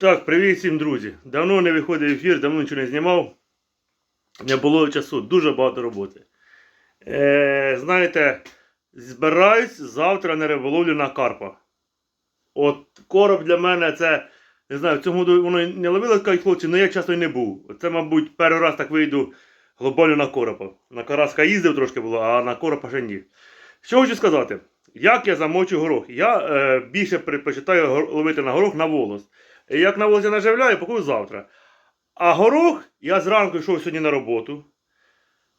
Так, привіт всім, друзі. Давно не виходив ефір, давно нічого не знімав. Не було часу, дуже багато роботи. Е, знаєте, збираюсь завтра на риболовлю на карпа. От короб для мене це, не знаю, в цьому году воно не ловило, кажуть хлопці, але я часто й не був. Це, мабуть, перший раз так вийду глобально на коропа. На караска їздив трошки було, а на коропа ще ні. Що хочу сказати? Як я замочу горох? Я е, більше предпочитаю ловити на горох на волос. Як на волосі наживляю, пакую завтра. А горох я зранку йшов сьогодні на роботу.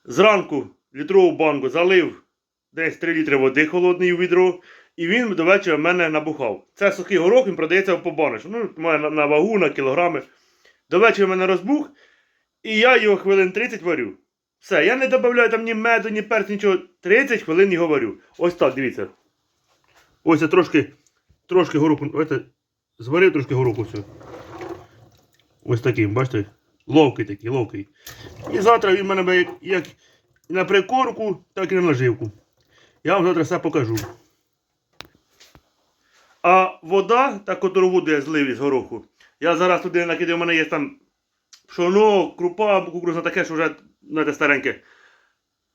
Зранку літрову банку залив десь 3 літри води холодної у відро, і він до вечора мене набухав. Це сухий горох, він продається по баночку. Ну, має на, вагу, на кілограми. До вечора мене розбух, і я його хвилин 30 варю. Все, я не додаю там ні меду, ні перцю, нічого. 30 хвилин його варю. Ось так, дивіться. Ось я трошки, трошки гороху. Зварив трошки гороху все. Ось такий, бачите? Ловкий такий, ловкий. І завтра він в мене буде як, на прикормку, так і на наживку. Я вам завтра все покажу. А вода, та котру воду я злив із гороху, я зараз туди накидаю, у мене є там пшоно, крупа, кукурузна таке, що вже знаєте, стареньке.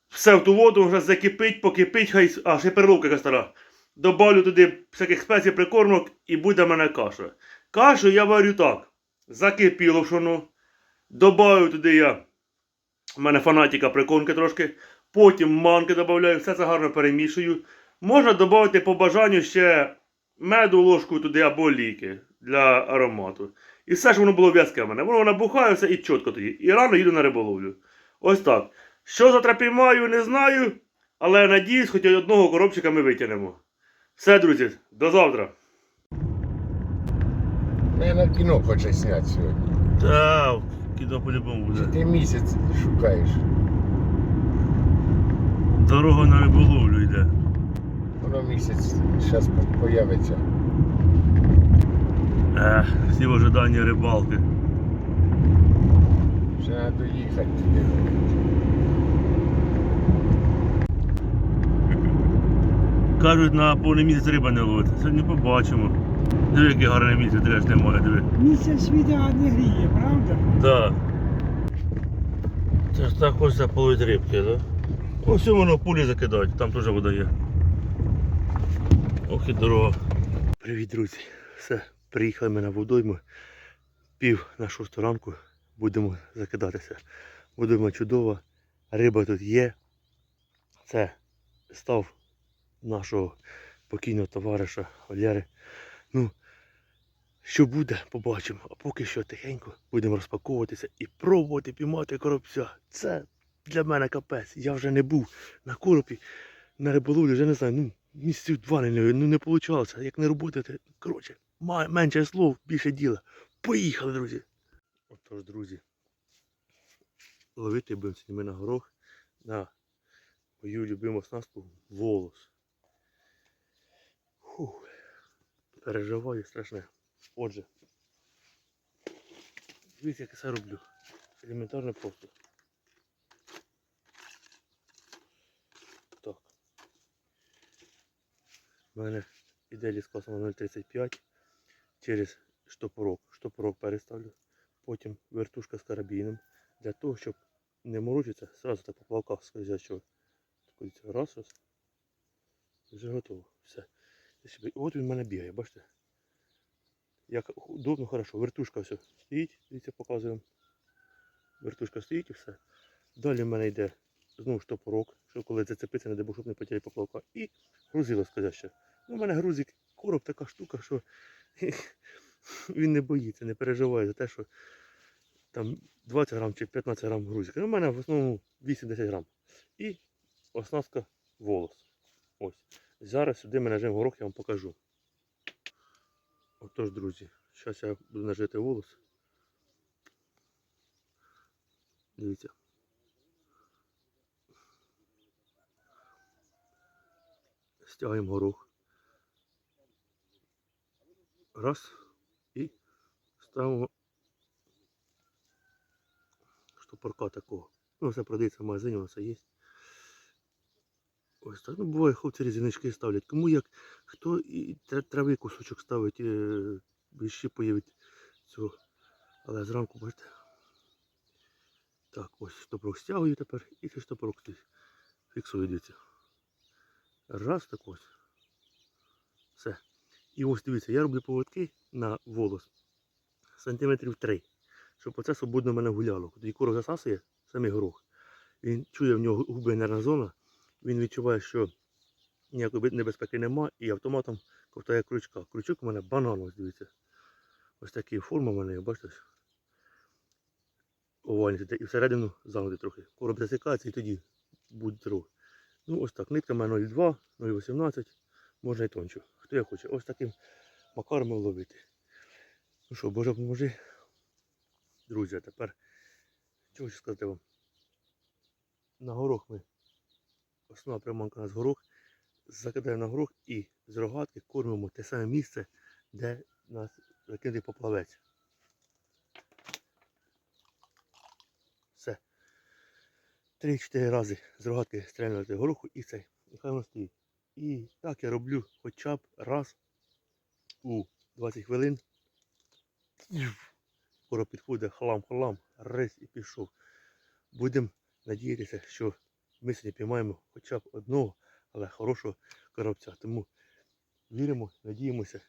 Все в ту воду вже закипить, покипить, хай, а ще перловка яка стара. Добавлю туди всяких спецій прикормок і буде в мене каша. Кашу я варю так. Закипіло пшоно. Добавлю туди я. У мене фанатіка прикормки трошки. Потім манки додаю, все це гарно перемішую. Можна додати по бажанню ще меду ложку туди або ліки для аромату. І все ж воно було в'язке в мене. Воно набухає і чітко тоді. І рано їду на риболовлю. Ось так. Що завтра піймаю, не знаю. Але надіюсь, хоч одного коробчика ми витягнемо. Все, друзі, до завтра. Мене кіно хоче зняти сьогодні. Так, кіно по-любому Чи ти місяць шукаєш? Дорога на риболовлю йде. Воно місяць зараз появиться. Ех, всі в ожиданні рибалки. Вже треба доїхати туди. Кажуть, на повний місяць риба не ловить. Сьогодні побачимо. Диви, який гарний місяць, теж немає, диви. Місяць відео не гріє, правда? Так. Це ж так хочеться половити рибки, так? Ось воно пулі закидають, там теж вода є. Ох і дорога. Привіт, друзі. Все, приїхали ми на водойму. Пів на шосту ранку будемо закидатися. Водойма чудова, риба тут є. Це став нашого покійного товариша Валери. Ну, що буде, побачимо. А поки що тихенько будемо розпаковуватися і пробувати піймати коробця. Це для мене капець. Я вже не був на коропі, на риболовлі, вже не знаю, ну, місяців два не, ну, не вийшло. Як не роботи, коротше, менше слов, більше діла. Поїхали, друзі. Отож, друзі. Ловити будемо сьогодні ми на горох на мою любиму оснастку волос. Фух. Переживаю страшне. Отже. Дивіться, як я це роблю. Елементарно просто. Так. У мене іде ліс 0,35 через штопорок. Штопорок переставлю. Потім вертушка з карабіном. Для того, щоб не морочитися, сразу так по плавках скользячого. Раз, раз. Вже готово. Все. От він в мене бігає, бачите? Як удобно, хорошо. Вертушка все стоїть, дивіться, показуємо. Вертушка стоїть і все. Далі в мене йде знову штопорок, що коли зацепиться, не дай Бог, щоб не потеряти поплавка. І грузило сказяще. Ну, у мене грузик, короб така штука, що він не боїться, не переживає за те, що там 20 грам чи 15 грам грузика. Ну, у мене в основному 8-10 грам. І оснастка волос. Ось. Зараз сюди ми нажмемо горох, я вам покажу. Отож, друзі, зараз я буду нажити волос. Дивіться. Стягаємо горох. Раз. І ставимо штопорка такого. Ну, це продається в магазині, воно все є. Ось так. Ну, буває, хлопці різинички ставлять. Кому як, хто і тра- трави кусочок ставить, щипує від цього. Але зранку бачите. Так, ось штопорок стягую тепер і цей штопорок фіксую, дивіться. Раз так ось. Все. І ось дивіться, я роблю поводки на волос сантиметрів 3, щоб оце свободно в мене гуляло. Тоді курок засасує самий горох. Він чує в нього губи нервна зона, він відчуває, що ніякої небезпеки нема, і автоматом ковтає крючка. Крючок у мене банан, ось дивіться. Ось така форма в мене, бачите? ось. І всередину загнути трохи. Короб засікається і тоді буде дров. Ну, ось так. Нитка в мене 0,2, 0,18, можна і тончу. Хто як хоче. Ось таким макаром ловити. Ну що, Боже поможи. Друзі, а тепер що хочу сказати вам. На горох ми. Основна приманка у нас горох. Закидаємо на горох і з рогатки кормимо те саме місце, де нас закинутий поплавець. Все. Три-чотири рази з рогатки стрельнути гороху і цей. І хай воно стоїть. І так я роблю хоча б раз у 20 хвилин. Скоро підходить хлам-хлам, рис і пішов. Будемо надіятися, що ми сьогодні піймаємо хоча б одного, але хорошого коробця. Тому віримо, надіємося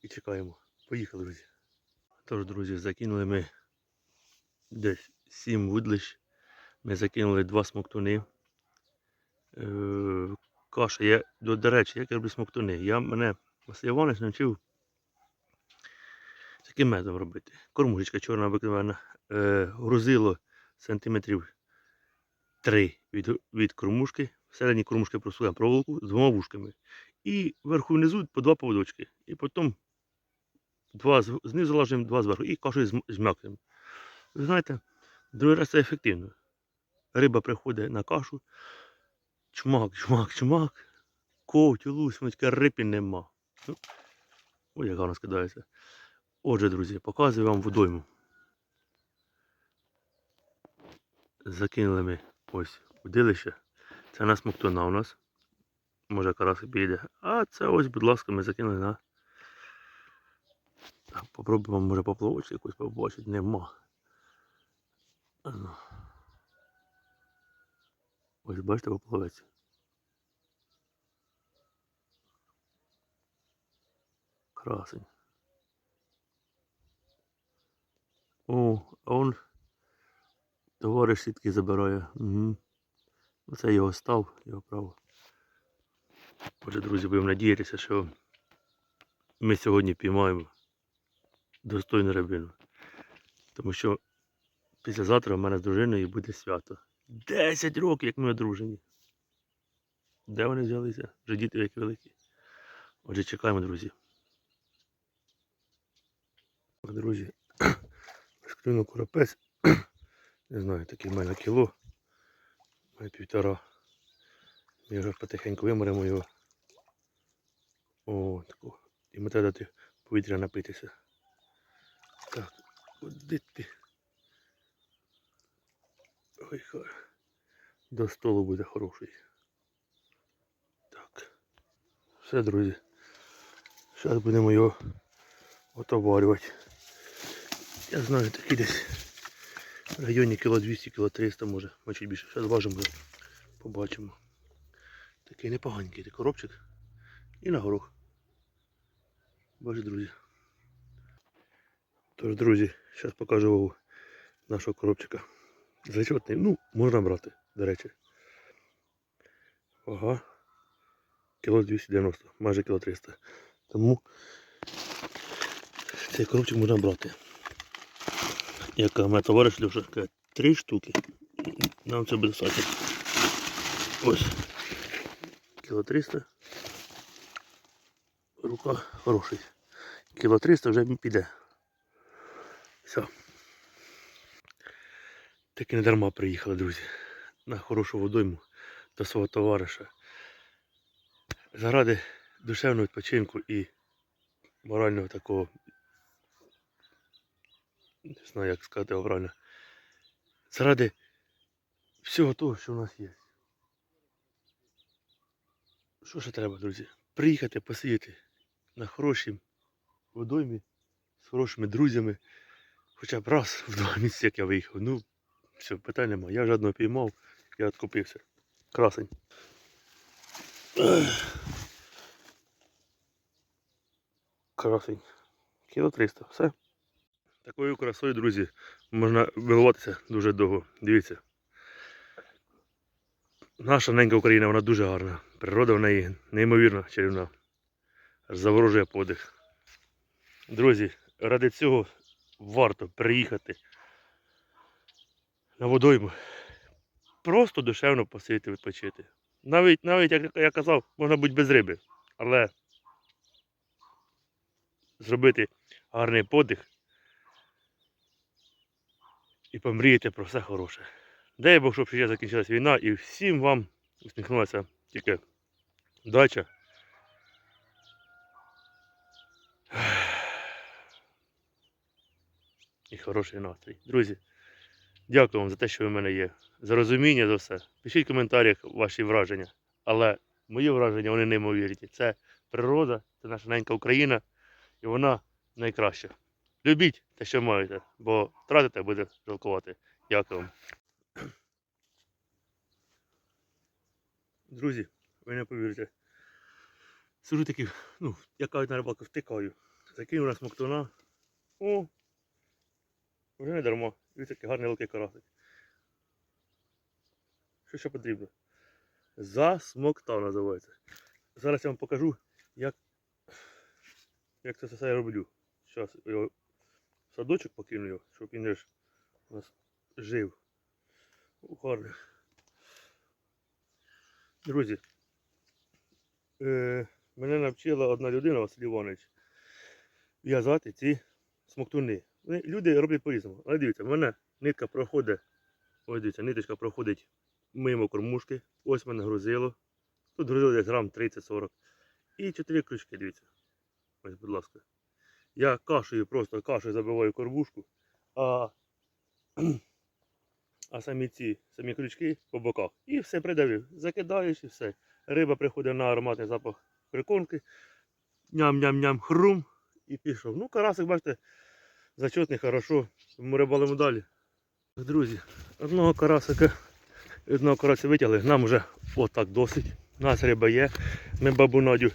і чекаємо. Поїхали, друзі. Тож, друзі, закинули ми десь 7 вудлищ. Ми закинули два смоктуни. Е, каша. Я, до, до речі, як я роблю смоктуни? Я мене Василь Іванович навчив таким методом робити. Кормушечка чорна обикновена. Е, грузило сантиметрів 3 від, від кормушки. Всередині кормушки просуваємо проволоку з двома вушками. І вверху внизу по два поводочки. І потім два знизу ложимо, два зверху. І кашею зм- зм'якуємо. Ви знаєте, другий раз це ефективно. Риба приходить на кашу. Чмак, чмак, чмак. Ковть, лусь, таке рипі нема. Ну, ой, як гарно скидається. Отже, друзі, показую вам водойму. Закинули ми ось удилище. Це на смоктуна у нас. Може карасик піде. А це ось, будь ласка, ми закинули на. Так, попробуємо, може поплавочку якусь побачити. Нема. Ну. Ось бачите поплавець. Красень. О, а он товариш сітки забирає. Угу. Оце його став, його право. Отже, друзі, будемо надіятися, що ми сьогодні піймаємо достойну рибину. Тому що післязавтра в мене з дружиною буде свято. 10 років, як ми одружені. Де вони взялися? Вже діти які великі. Отже, чекаємо, друзі. Друзі, розклюнув коропець. Не знаю, такий в мене кіло. Має півтора. Ми вже потихеньку виморимо його. О, таку. І ми треба дати повітря напитися. Так, куди ти? Ой, хай. До столу буде хороший. Так. Все, друзі. Зараз будемо його отоварювати. Я знаю, такий десь в районі кіло 200, кіло 300 може, може чуть більше. Зараз важимо, побачимо. Такий непоганенький коробчик. І на горох. Боже, друзі. Тож, друзі, зараз покажу вагу нашого коробчика. Зачетний, ну, можна брати, до речі. Ага. Кіло 290, майже кіло 300. Тому цей коробчик можна брати. Як каже, моя товариш каже, три штуки. Нам це буде достатньо. Ось. Кіло 300. Рука хороший. Кіло 300 вже піде. Все. Таки не дарма приїхали, друзі. На хорошу водойму до свого товариша. Заради душевного відпочинку і морального такого. Не знаю, як сказати його правильно. Заради всього того, що в нас є. Що ще треба, друзі? Приїхати посидіти на хорошій водоймі з хорошими друзями. Хоча б раз в два місяці, як я виїхав. Ну, все, питань нема. Я вже одного піймав, я відкупився. Красень. Красень. Кіло 300. Все. Такою красою, друзі, можна вилуватися дуже довго. Дивіться. Наша ненька Україна, вона дуже гарна. Природа в неї неймовірно чарівна. Заворожує подих. Друзі, ради цього варто приїхати на водойму. Просто душевно посидіти, відпочити. Навіть, навіть, як я казав, можна бути без риби. Але зробити гарний подих і помріяти про все хороше. Дай Бог, щоб ще закінчилась війна і всім вам усміхнулася тільки дача. І хороший настрій. Друзі, дякую вам за те, що ви в мене є. За розуміння за все. Пишіть в коментарях ваші враження. Але мої враження вони неймовірні. Це природа, це наша ненька Україна, і вона найкраща. Любіть те, що маєте, бо втратите буде жалкувати. Дякую вам. Друзі, ви не повірите. Сижу такий, ну, я кажуть на рибалку втикаю. Закинув на смоктуна. О! Вже не дарма. Дивіться, такий гарний великий карасик. Що ще потрібно? Засмоктав називається. Зараз я вам покажу, як, як це все я роблю. Зараз його садочок покину його, щоб він ж у нас жив. О, гарний. Друзі, е, мене навчила одна людина, Василь Іванович, в'язати ці смоктуни. Люди роблять по-різному. Але дивіться, в мене нитка проходить, ось дивіться, ниточка проходить мимо кормушки. Ось мене грузило. Тут грузило десь грам 30-40. І чотири крючки, дивіться. Ось, будь ласка. Я кашею, просто кашею забиваю кормушку, а, а самі ці самі крючки по боках. І все придавив. Закидаєш і все. Риба приходить на ароматний запах прикормки. Ням-ням-ням, хрум і пішов. Ну, карасик, бачите, зачетний, хорошо. Ми рибалимо далі. Друзі, одного карасика, одного карася витягли. Нам вже отак досить. У нас риба є. Ми бабу Надю,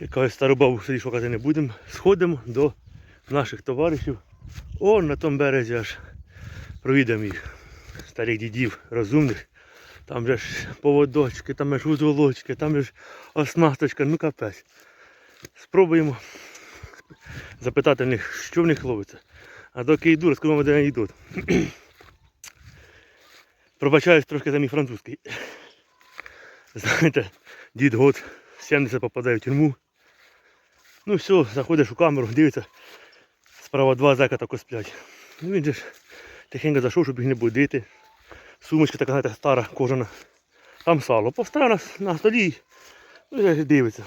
якогось стару бабу шукати не будемо. Сходимо до наших товаришів. О, на тому березі аж провідемо їх. Старих дідів, розумних. Там же ж поводочки, там ж узолочки, там ж оснасточка, ну капець. Спробуємо запитати в них, що в них ловиться. А доки йду, розкажу де вони йдуть. Пробачаюсь трошки за мій французький. Знаєте, дід год 70 попадає в тюрму. Ну все, заходиш у камеру, дивиться, справа два зека тако сплять. Ну він же тихенько зайшов, щоб їх не будити. Сумочка така, знаєте, стара, кожана. Там сало. Поставив на, столі. Ну і дивиться.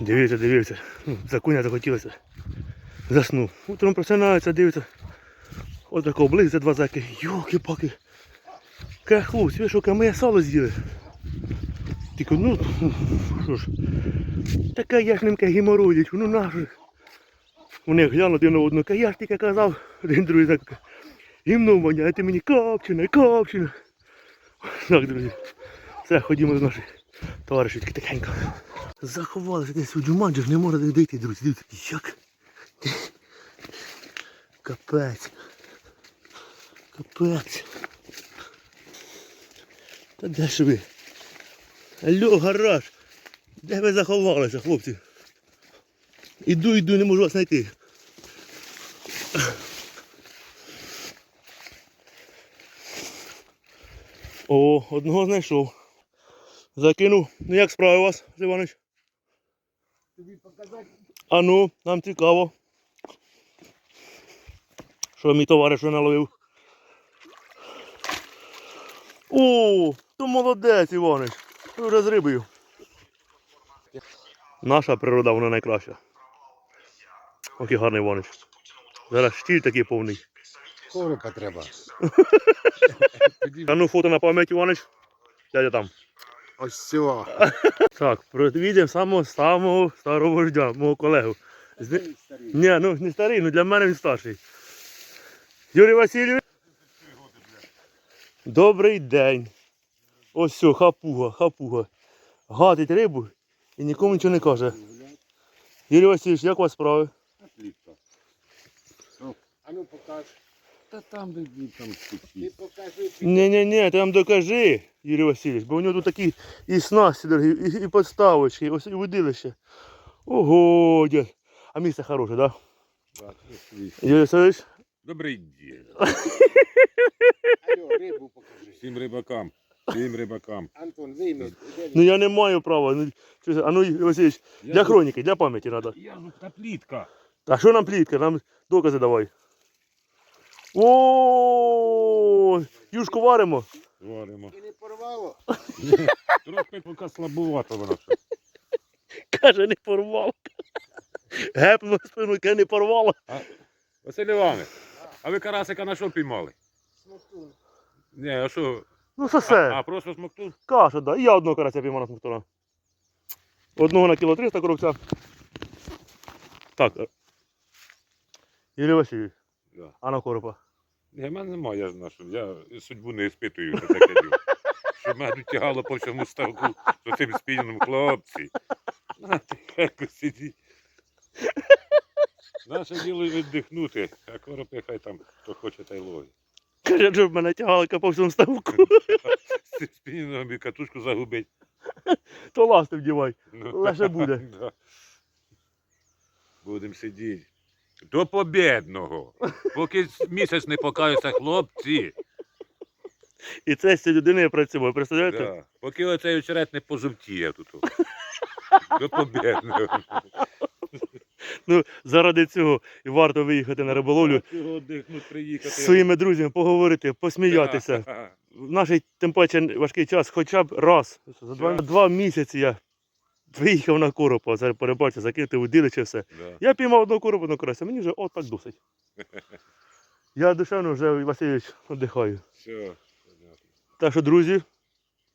Дивиться, дивиться. Ну, законя захотілося. Заснув. Утром просинається, дивиться. Ось такого близько два заки. Йоки-паки. Каже, хлопці, ви що, моє сало з'їли? Тільки, ну, що ж, таке я ж ним каже, геморроїдять, ну ж? Вони один на одного, каже, я ж тільки казав, один другий так, гімно воняє, ти мені копчене, копчене. Так, друзі, все, ходімо до наших товаришів тихенько. Заховалися десь у джуманджі, ж не можна дійти, друзі, дивіться, як? Капець. Капець. Та де ж ви? Алло, гараж! Де ви заховалися, хлопці? Іду, іду, не можу вас знайти. О, одного знайшов. Закинув. Ну як справи у вас, Іванович? Тобі показати? А ну, нам цікаво. Що мій товариш наловив? О, то молодець, Іванич. Ти вже з рибою. Наша природа, вона найкраща. І гарний Іванич. Зараз штіль такий повний. Коврика треба. А ну фото на пам'ять, Іванич. Дядя там. Ось все. Так, відео самого самого старого вождя, мого колегу. З... Ні, ну не старий, ну для мене він старший. Юрій Васильович. Добрий день. Ось все, хапуга, хапуга. Гатить рибу і нікому нічого не каже. Юрій Васильович, як у вас справи? Отлично. А ну покаж. Та там де там Ти покажи. Ні, ні, ні, ти нам докажи, Юрій Васильович, бо у нього тут такі і снасті дорогі, і, і подставочки, і ось і водилище. Ого, дядь. А місце хороше, так? Так. Да? Юрій Васильович? Добрий день. Алло, рибу покажи. Всім рибакам. Всім рибакам. Антон, вийми. Ну я не маю права. Ну, а ну, Васильович, Я для тут- хроніки, для пам'яті треба. Я ж та плітка. А що нам плітка? Нам докази давай. О, юшку варимо. Варимо. І не порвало? Трохи поки слабувато вона ще. Каже, не порвав. Гепнув спину, яке не порвало. Василь Іванович, а ви карасика на що піймали? Смоктун. Ні, а що? Ну що А, все? а просто смоктун? Каша, да. І я одного карася піймав на смоктура. Одного на кіло 300 коробця. Так. Юрій Васильович, Да. а на коропа. Ні, в мене немає, я ж нашу. Я судьбу не іспитую за таке діло. Що мене тягало по всьому ставку з цим спільним хлопці. На тихенько сидіть. Наше діло віддихнути, а коропи хай там хто хоче, та й ловить. Каже, щоб мене тягали по всьому ставку, цим і катушку загубить. то ласти вдівай. Ну, Легше буде. да. Будемо сидіти. До побєдного. Поки місяць не покаються хлопці. І це з цією людиною працював, представляєте? Да. Поки оцей очерет не пожовтіє тут. До побєдного. Ну, заради цього і варто виїхати на риболовлю з своїми друзями, поговорити, посміятися. В наш тим паче важкий час, хоча б раз. За два, два місяці я виїхав на коропа, перебачив, закинути удилище все. Я піймав одного коропа на карася, мені вже от так досить. Я душевно вже Васильович віддихаю. Все. Так що, друзі,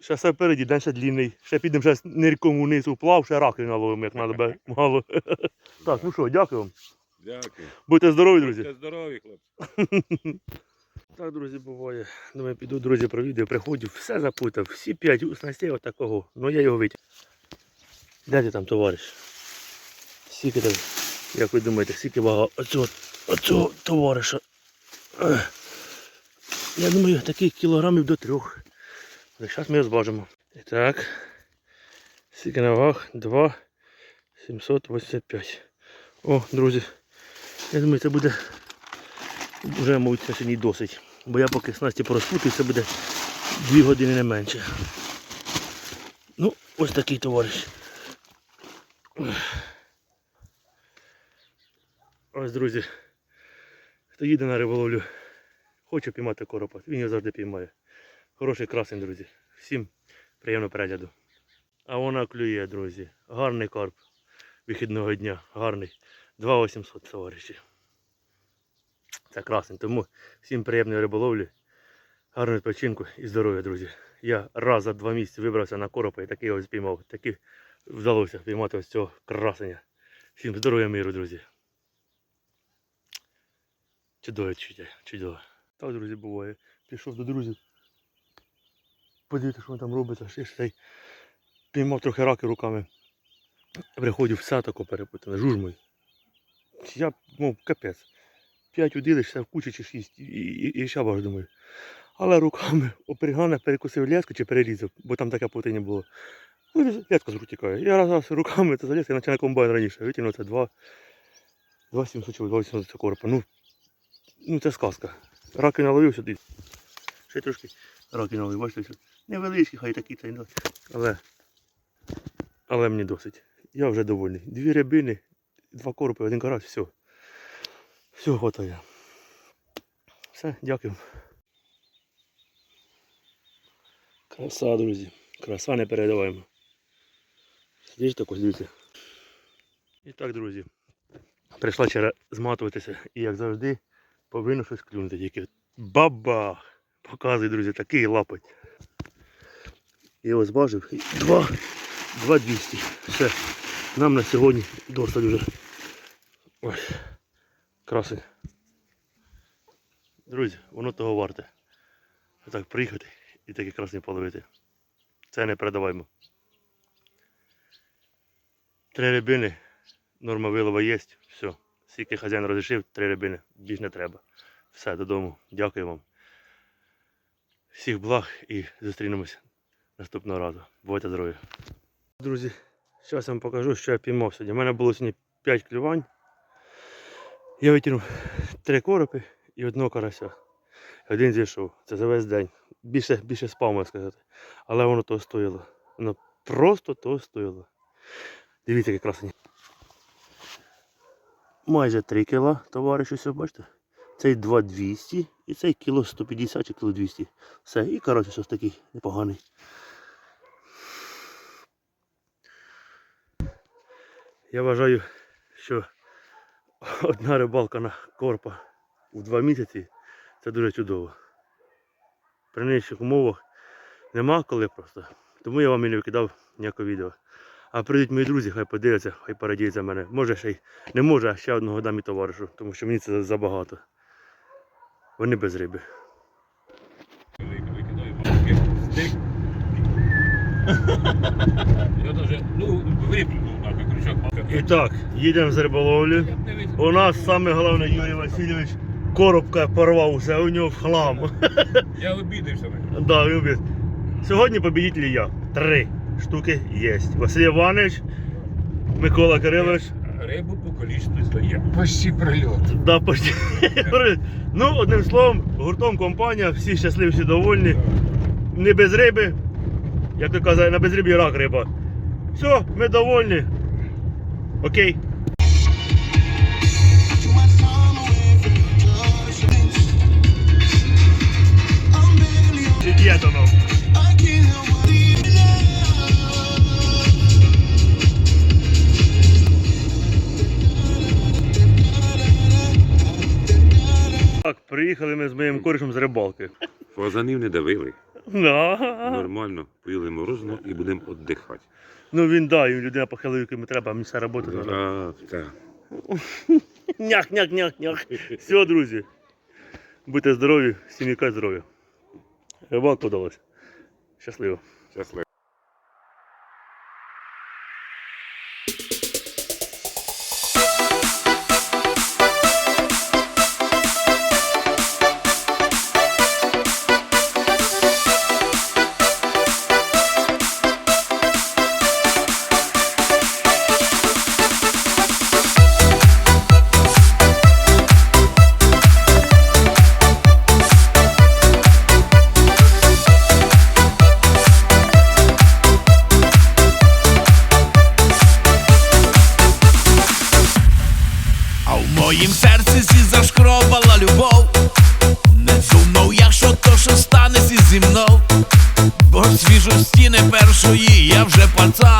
ще все впереді, день ще длінний. Ще підемо ще нирком вниз уплав, ще раки наловимо, як треба би мало. Так, ну що, дякую вам. Дякую. Будьте здорові, друзі. Будьте здорові, хлопці. Так, друзі, буває. Думаю, піду, друзі, про відео приходжу, все запутав, всі п'ять снастей отакого. Ну я його витяг. Де ти там, товариш? Скільки там, як ви думаєте, скільки вага оцього, оцього товариша? Я думаю, таких кілограмів до трьох. Зараз ми його зважимо. І так. Скільки на вагах? 2 785. О, друзі. Я думаю, це буде вже, мабуть, на сьогодні досить. Бо я поки снасті порозпутаю, це буде 2 години не менше. Ну, ось такий товариш. Ось, друзі. Хто їде на риболовлю, хоче піймати коропа, він його завжди піймає. Хороший красень, друзі. Всім приємного перегляду. А вона клює, друзі. Гарний карп вихідного дня. Гарний. 2800 товариші. Це красень. Тому всім приємної риболовлі, гарного відпочинку і здоров'я, друзі. Я раз за два місяці вибрався на коропа і такий ось спіймав. Таки вдалося піймати ось цього красення. Всім здоров'я миру, друзі. Чудове чудово. Так, друзі, буває. Пішов до друзів. Подивіться, що він там робиться. Ще цей піймав трохи раки руками. Приходив все тако перепутане, жужмою. Я, мов, капець. П'ять удилиш, все в кучі чи шість, і, і, і ще баж, думаю. Але руками опригане перекусив леску чи перерізав, бо там таке путання було. Ну, леска з тікає. Я раз, раз руками це заліз, я почав на комбайн раніше. Витягнув це два, два 700 чи 800 це коропа. Ну, ну це сказка. Раки наловив сюди. Ще трошки раки наловив, бачите. Невеличкі, хай такі ну, Але, але мені досить. Я вже довольний. Дві рябини, два коропи, один карась, все. Все хватає. Все, дякую. Краса, друзі. Краса не передаваємо. Сидиш так дивіться. І так, друзі. Прийшла вчора зматуватися і як завжди повинно щось клюнути. Тільки бабах! Показує, друзі, такий лапоть. Я його зважив. Два. Два 200. Все. Нам на сьогодні досить вже. Ой. Красень. Друзі, воно того варте. Отак приїхати і такі красні половити. Це не передаваємо. Три рибини, норма вилова є, все. Скільки хазяїн розрішив, три рибини, більш не треба. Все, додому. Дякую вам. Всіх благ і зустрінемось наступного разу. Будьте здорові. Друзі, зараз вам покажу, що я піймав сьогодні. У мене було сьогодні 5 клювань. Я витягнув три коропи і одного карася. Один зійшов. Це за весь день. Більше, більше спав, можна сказати. Але воно того стоїло. Воно просто того стоїло. Дивіться, який красень. Майже 3 кіла, товариш, ось бачите? Цей 2200 і цей кіло 150 чи кіло 200. Все, і карась ось такий непоганий. Я вважаю, що одна рибалка на корпа у два місяці це дуже чудово. При нинішніх умовах нема коли просто. Тому я вам і не викидав ніякого відео. А прийдуть мої друзі, хай подивляться, хай порадіють за мене. Може ще й не може, а ще одного дам і товаришу, тому що мені це забагато. Вони без риби. Я даже, ну, виплюнув крючок. І так, їдемо з риболовлі. У нас саме головне Юрій Васильович коробка порвав усе, у нього в хлам. Я обідався на нього. Да, він без- Сьогодні победителі я. Три штуки є. Василь Іванович, Микола Кирилович. Рибу по колічності здає. Почти прильот. Да, почти. ну, одним словом, гуртом компанія, всі щасливі, всі довольні. Не без риби. Як то казали, на безрибі рак риба. Все, ми довольні. Окей. Є. Так, приїхали ми з моїм корішем з рибалки. Фазанів не давили. Да. Нормально, поїли морозиво і будемо віддихати. Ну він да, і людина похилив, йому треба, а мені роботи робота. треба. А, так. Нях, нях, нях, нях. Все, друзі. Будьте здорові, сім'яка здоров'я. Рибалка вдалась. Щасливо. Щасливо. Я вже